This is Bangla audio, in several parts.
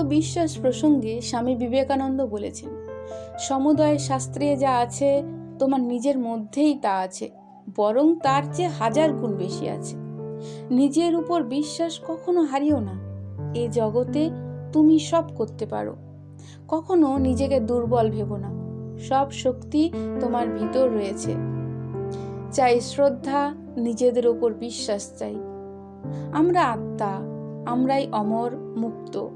আত্মবিশ্বাস প্রসঙ্গে স্বামী বিবেকানন্দ বলেছেন, সমুদয় শাস্ত্রে যা আছে, তোমার নিজের মধ্যেই তা আছে, বরং তার চেয়ে হাজার গুণ বেশি আছে। নিজের উপর বিশ্বাস কখনো হারিও না। এ জগতে তুমি সব করতে পারো। কখনো নিজেকে দুর্বল ভেবো না। সব শক্তি তোমার ভিতর রয়েছে। চাই শ্রদ্ধা, নিজেদের উপর বিশ্বাস চাই। আমরা আত্মা, আমরাই অমর, মুক্ত।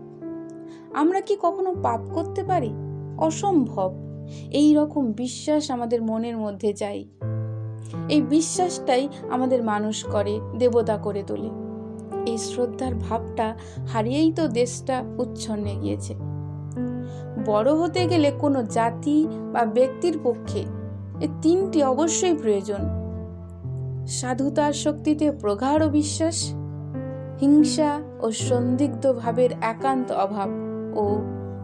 আমরা কি কখনো পাপ করতে পারি? অসম্ভব। এই রকম বিশ্বাস আমাদের মনের মধ্যে চাই এই বিশ্বাসটাই আমাদের মানুষ করে, দেবতা করে তোলে। এই শ্রদ্ধার ভাবটা হারিয়েই তো দেশটা উচ্ছন্নে গিয়েছে। বড় হতে গেলে কোনো জাতি বা ব্যক্তির পক্ষে এ তিনটি অবশ্যই প্রয়োজন। সাধুতার শক্তিতে প্রগাঢ় বিশ্বাস, হিংসা ও সন্দিগ্ধ ভাবের একান্ত অভাব। ও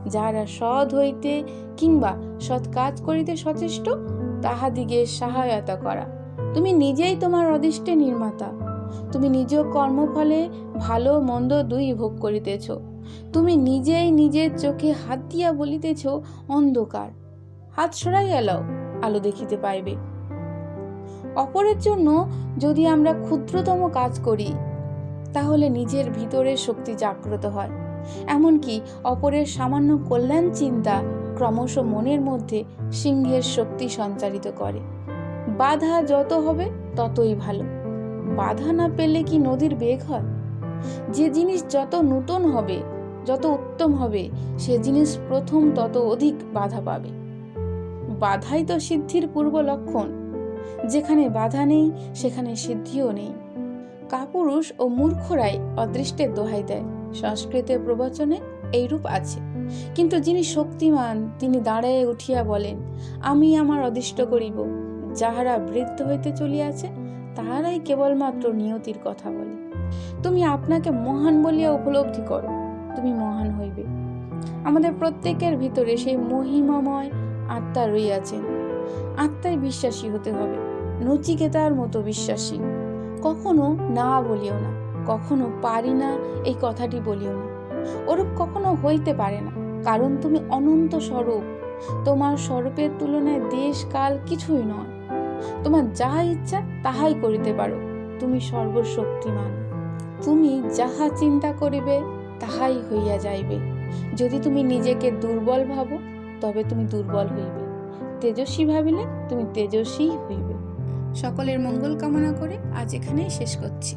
যারা সৎ হইতে কিংবা সৎ কাজ করিতে সচেষ্ট তাহাদিগে সহায়তা করা। তুমি নিজেই তোমার অদিষ্টে নির্মাতা। তুমি নিজ কর্মফলে ভালো মন্দ দুই ভোগ করিতেছ। তুমি নিজেই নিজের চোখে হাত দিয়া বলিতেছ, অন্ধকার। হাত সরাই এলাও আলো দেখিতে পাইবে। অপরের জন্য যদি আমরা ক্ষুদ্রতম কাজ করি, তাহলে নিজের ভিতরের শক্তি জাগ্রত হয়। এমনকি অপরের সামান্য কল্যাণ চিন্তা ক্রমশ মনের মধ্যে সিংহের শক্তি সঞ্চারিত করে। বাধা যত হবে ততই ভালো। বাধা না পেলে কি নদীর বেগ হয়? যে জিনিস যত নূতন হবে, যত উত্তম হবে, সে জিনিস প্রথম তত অধিক বাধা পাবে। বাধাই তো সিদ্ধির পূর্ব লক্ষণ। যেখানে বাধা নেই, সেখানে সিদ্ধিও নেই। কাপুরুষ ও মূর্খরাই অদৃষ্টের দোহাই দেয়। সংস্কৃতের প্রবচনে এইরূপ আছে। কিন্তু যিনি শক্তিমান, তিনি দাঁড়ায় উঠিয়া বলেন, আমি আমার অদিষ্ট করিব। যাহারা বৃদ্ধ হইতে চলিয়াছে, তাহারাই কেবলমাত্র নিয়তির কথা বলে। তুমি আপনাকে মহান বলিয়া উপলব্ধি করো। তুমি মহান হইবে। আমাদের প্রত্যেকের ভিতরে সেই মহিমাময় আত্মা রইয়াছেন। আত্মায় বিশ্বাসী হতে হবে। নচিকেতার মতো বিশ্বাসী। কখনো না বলিও না। কখনো পারি না এই কথাটি বলিও না। ওরূপ কখনো হইতে পারে না, কারণ তুমি অনন্ত স্বরূপ। তোমার স্বরূপের তুলনায় দেশ কাল কিছুই নয়। তোমার যাহা ইচ্ছা তাহাই করিতে পারো, তুমি সর্বশক্তিমান। তুমি যাহা চিন্তা করিবে তাহাই হইয়া যাইবে। যদি তুমি নিজেকে দুর্বল ভাবো, তবে তুমি দুর্বল হইবে। তেজস্বী ভাবিলে তুমি তেজস্বী হইবে। সকলের মঙ্গল কামনা করে আজ এখানেই শেষ করছি।